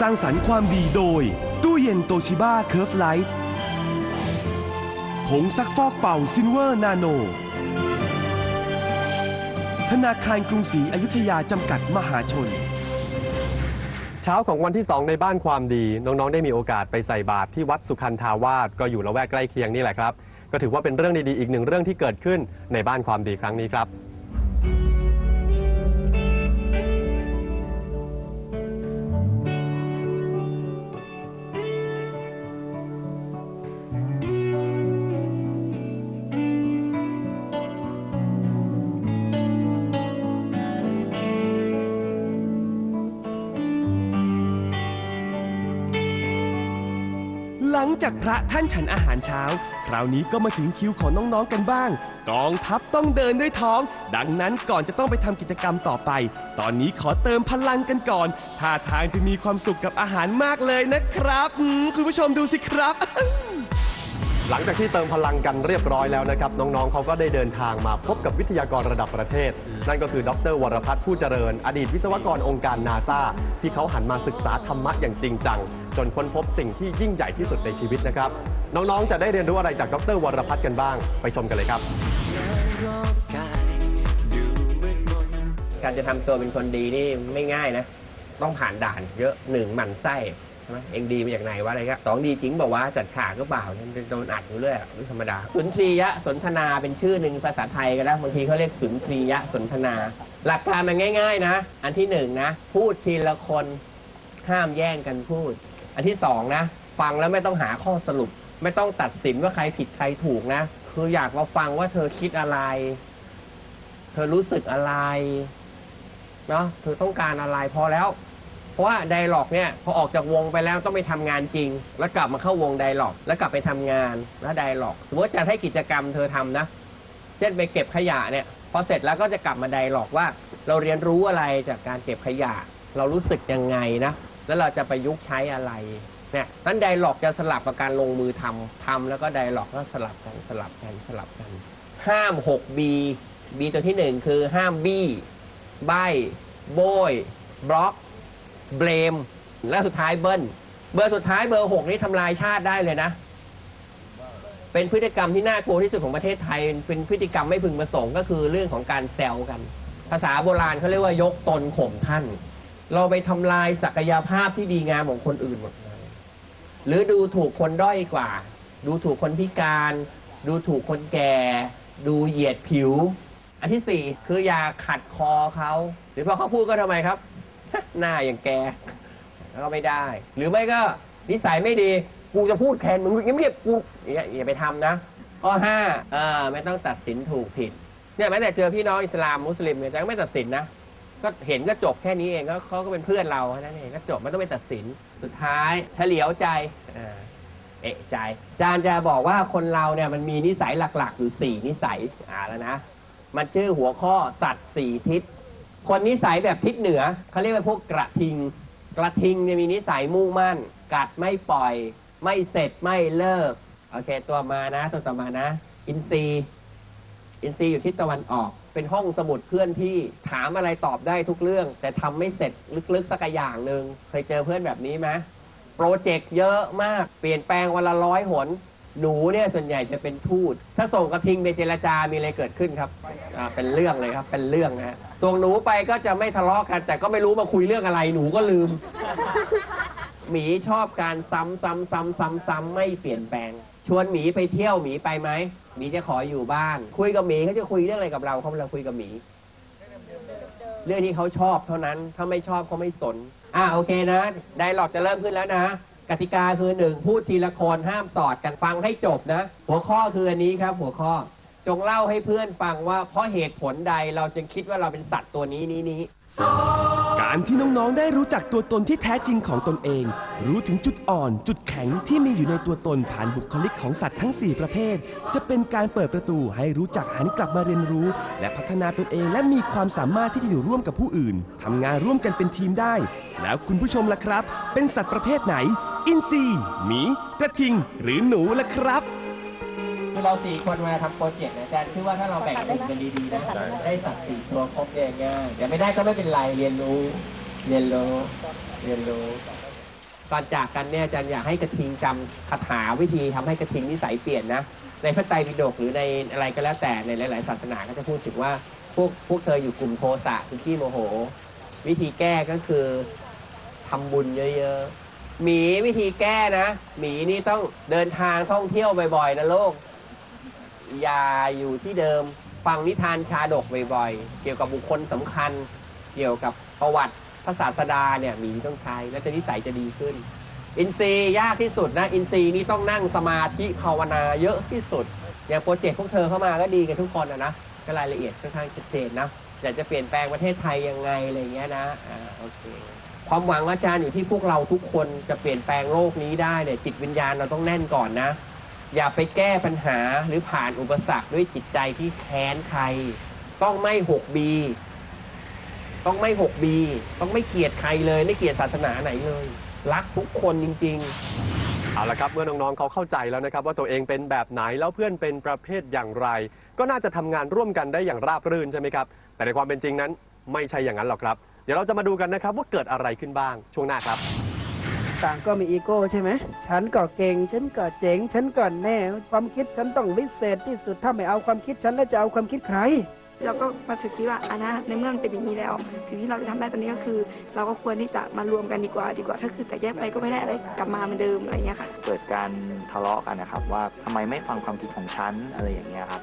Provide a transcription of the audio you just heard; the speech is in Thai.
สร้างสรรค์ความดีโดย ตู้เย็นโตชิบ้าเคิร์ฟไลท์ผงซักฟอกเป่าซินเวอร์นาโน ธนาคารกรุงศรีอยุธยาจำกัดมหาชน เช้าของวันที่ 2 ในบ้านความดี น้อง ๆ ได้มีโอกาสไปใส่บาตรที่วัดสุขันธาวาสก็อยู่ละแวกใกล้เคียงนี่แหละครับ ก็ถือว่าเป็นเรื่องดีๆ อีกหนึ่งเรื่องที่เกิดขึ้นในบ้านความดีครั้งนี้ครับ หลังจากพระท่านฉันอาหารเช้า คราวนี้ก็มาถึงคิวของน้องๆกันบ้าง กองทัพต้องเดินด้วยท้อง ดังนั้นก่อนจะต้องไปทำกิจกรรมต่อไป ตอนนี้ขอเติมพลังกันก่อนท่าทางจะมีความสุขกับอาหารมากเลยนะครับ คุณผู้ชมดูสิครับ หลังจากที่เติมพลังกันเรียบร้อยแล้วนะครับ น้องๆเขาก็ได้เดินทางมาพบกับวิทยากรระดับประเทศ นั่นก็คือดรวรพัฒน์ผู้เจริญ อดีตวิศวกรองค์การนาซาที่เขาหันมาศึกษาธรรมะอย่างจริงจัง จนค้นพบสิ่งที่ยิ่งใหญ่ที่สุดในชีวิตนะครับ น้องๆ จะได้เรียนรู้อะไรจากดรวรพัฒน์กันบ้าง ไปชมกันเลยครับ การจะทำตัวเป็นคนดีนี่ไม่ง่ายนะ ต้องผ่านด่านเยอะหนึ่งหมั่นไส้ ใช่ไหมเองดีมาจากไหนวะอะไรก็สองดีจริงบอกว่าจัดฉากก็เปล่าเนี่ยโดนอัดอยู่เรื่อยไม่ธรรมดา สุนทรียะสนทนาเป็นชื่อหนึ่งภาษาไทยก็ได้บางทีเขาเรียกสุนทรียะสนทนา หลักการมันง่าย ๆ นะ อันที่หนึ่งนะ พูดทีละคนห้ามแย่งกันพูด อันที่สองนะฟังแล้วไม่ต้องหาข้อสรุป ไม่ต้องตัดสินว่าใครผิดใครถูกนะ คืออยากมาฟังว่าเธอคิดอะไร เธอรู้สึกอะไรเนาะเธอต้องการอะไรพอแล้ว เพราะว่าไดร็อกเนี่ยพอออกจากวงไปแล้วต้องไปทำงานจริง แล้วกลับมาเข้าวงไดร็อกแล้วกลับไปทำงานแล้วไดร็อกสมมติจะให้กิจกรรมเธอทำนะ เช่นไปเก็บขยะเนี่ยพอเสร็จแล้วก็จะกลับมาไดร็อกว่า เราเรียนรู้อะไรจากการเก็บขยะ เรารู้สึกยังไงนะแล้วเราจะประยุกต์ใช้อะไรเนี่ยนั้นไดร็อกจะสลับกับการลงมือทำทำแล้วก็ไดร็อกก็สลับกันสลับกันสลับกัน ห้าม 6B B ตัวที่หนึ่งคือห้ามบี้ใบโบยบล็อก เบลม และสุดท้ายเบิ้ล เบอร์สุดท้ายเบอร์หกนี่ทำลายชาติได้เลยนะ เป็นพฤติกรรมที่น่ากลัวที่สุดของประเทศไทย เป็นพฤติกรรมไม่พึงประสงค์ก็คือเรื่องของการแซวกัน ภาษาโบราณเขาเรียกว่ายกตนข่มท่าน เราไปทำลายศักยภาพที่ดีงามของคนอื่นหมดเลยหรือดูถูกคนด้อยกว่า ดูถูกคนพิการ ดูถูกคนแก่ ดูเหยียดผิว อันที่สี่คืออย่าขัดคอเขาหรือพอเขาพูดก็ทำไมครับ หน้าอย่างแกแล้วก็ไม่ได้ หรือไม่ก็นิสัยไม่ดี กูจะพูดแทนมึงเงียบๆกูอย่าอย่าไปทำนะข้อห้าเออไม่ต้องตัดสินถูกผิดเนี่ยแม้แต่เจอพี่น้องอิสลามมุสลิมเนี่ยก็ไม่ตัดสินนะก็เห็นก็จบแค่นี้เองก็เขาก็เป็นเพื่อนเราแค่นั้นเองก็จบไม่ต้องไปตัดสินสุดท้ายเฉลียวใจอ่าเอะใจจารย์จะบอกว่าคนเราเนี่ยมันมีนิสัยหลักๆอยู่สี่นิสัยอ่าแล้วนะมันชื่อหัวข้อสัตว์สี่ทิศ คนนิสัยแบบทิศเหนือเขาเรียกว่าพวกกระทิง กระทิงเนี่ยมีนิสัยมุ่งมั่น กัดไม่ปล่อย ไม่เสร็จไม่เลิก โอเค ตัวมานะตัวต่อมานะ อินทรีอินทรีอยู่ทิศตะวันออก เป็นห้องสมุดเคลื่อนที่ถามอะไรตอบได้ทุกเรื่อง แต่ทำไม่เสร็จลึกๆสักอย่างหนึ่งเคยเจอเพื่อนแบบนี้ไหมโปรเจกต์เยอะมากเปลี่ยนแปลงวันละร้อยหน หนูเนี่ยส่วนใหญ่จะเป็นทูต ถ้าส่งกระทิงไปเจรจา มีอะไรเกิดขึ้นครับอ่าเป็นเรื่องเลยครับ เป็นเรื่องนะฮะส่งหนูไปก็จะไม่ทะเลาะกัน แต่ก็ไม่รู้มาคุยเรื่องอะไร หนูก็ลืม หมีชอบการซ้ำซ้ำซ้ำซ้ำซ้ำไม่เปลี่ยนแปลง ชวนหมีไปเที่ยวหมีไปไหม หมีจะขออยู่บ้าน คุยกับหมีเขาจะคุยเรื่องอะไรกับเราเขาเวลาคุยกับหมี เรื่องที่เขาชอบเท่านั้น ถ้าไม่ชอบเขาไม่สน อ่าโอเคนะ ไดร็อกจะเริ่มขึ้นแล้วนะ กติกาคือหนึ่งพูดทีละคนห้ามสอดกันฟังให้จบนะ หัวข้อคืออันนี้ครับ หัวข้อจงเล่าให้เพื่อนฟังว่าเพราะเหตุผลใดเราจึงคิดว่าเราเป็นสัตว์ตัวนี้นี้นี้ การที่น้องๆ ได้รู้จักตัวตนที่แท้จริงของตนเอง รู้ถึงจุดอ่อน จุดแข็งที่มีอยู่ในตัวตนผ่านบุคลิกของสัตว์ทั้ง 4 ประเภท จะเป็นการเปิดประตูให้รู้จักหันกลับมาเรียนรู้ และพัฒนาตนเองและมีความสามารถที่จะอยู่ร่วมกับผู้อื่นทำงานร่วมกันเป็นทีมได้ แล้วคุณผู้ชมล่ะครับ เป็นสัตว์ประเภทไหน อินทรีหมีกระทิง หรือหนูล่ะครับ คือเราสี่คนมาทำโปรเจกต์นะอาจารย์คิดว่าถ้าเราแบ่งกลุ่มกันดีๆนะได้สัตว์สี่ตัวครบเองง่ายเดี๋ยวไม่ได้ก็ไม่เป็นไรเรียนรู้ เรียนรู้เรียนรู้ก่อนจากกันเนี่ยอาจารย์อยากให้กระทิงจำคาถาวิธีทำให้กระทิงนิสัยเปลี่ยนนะในพระไตรปิฎกหรือในอะไรก็แล้วแต่ในหลาย ๆ ศาสนาก็จะพูดถึงว่าพวกพวกเธออยู่กลุ่มโทสะคือขี้โมโห วิธีแก้ก็คือทำบุญเยอะ ๆ หมีวิธีแก้นะหมีนี่ต้องเดินทางท่องเที่ยวบ่อยๆนะโลกอย่าอยู่ที่เดิม ฟังนิทานชาดกบ่อยๆ เกี่ยวกับบุคคลสำคัญ เกี่ยวกับประวัติพระศาสดาเนี่ยหมีต้องใช้ แล้วจะนิสัยจะดีขึ้น อินทรีย์ยากที่สุดนะ อินทรีย์นี่ต้องนั่งสมาธิภาวนาเยอะที่สุดอย่างโปรเจกต์พวกเธอเข้ามาก็ดีกันทุกคนนะนะก็รายละเอียดค่อนข้างชัดเจนนะอยากจะเปลี่ยนแปลงประเทศไทยยังไงอะไรเงี้ยนะอ่าโอเค ความหวังอาจารย์อยู่ที่พวกเราทุกคนจะเปลี่ยนแปลงโลกนี้ได้เนี่ยจิตวิญญาณเราต้องแน่นก่อนนะ อย่าไปแก้ปัญหาหรือผ่านอุปสรรคด้วยจิตใจที่แค้นใคร ต้องไม่หกบีต้องไม่หกบีต้องไม่เกลียดใครเลย ไม่เกลียดศาสนาไหนเลย รักทุกคนจริง ๆ เอาละครับเมื่อน้องๆเขาเข้าใจแล้วนะครับ ว่าตัวเองเป็นแบบไหนแล้วเพื่อนเป็นประเภทอย่างไร ก็น่าจะทำงานร่วมกันได้อย่างราบรื่นใช่ไหมครับ แต่ในความเป็นจริงนั้นไม่ใช่อย่างนั้นหรอกครับ เดี๋ยวเราจะมาดูกันนะครับว่าเกิดอะไรขึ้นบ้างช่วงหน้าครับ ต่างก็มีอีโก้ใช่ไหม ฉันก็เก่ง ฉันก็เจ๋ง ฉันก็แน่ ความคิดฉันต้องวิเศษที่สุด ถ้าไม่เอาความคิดฉันแล้วจะเอาความคิดใคร เราก็มาถึงคิดว่าอันนะในเมื่อมันเป็นอย่างนี้แล้วสิ่งที่เราจะทำได้ตอนนี้ก็คือ เราก็ควรที่จะมารวมกันดีกว่าดีกว่า ถ้าคือแต่แยกไปก็ไม่ได้อะไรกลับมาเหมือนเดิมอะไรอย่างเงี้ยค่ะ เกิดการทะเลาะกันนะครับ ว่าทำไมไม่ฟังความคิดของฉันอะไรอย่างเงี้ยครับ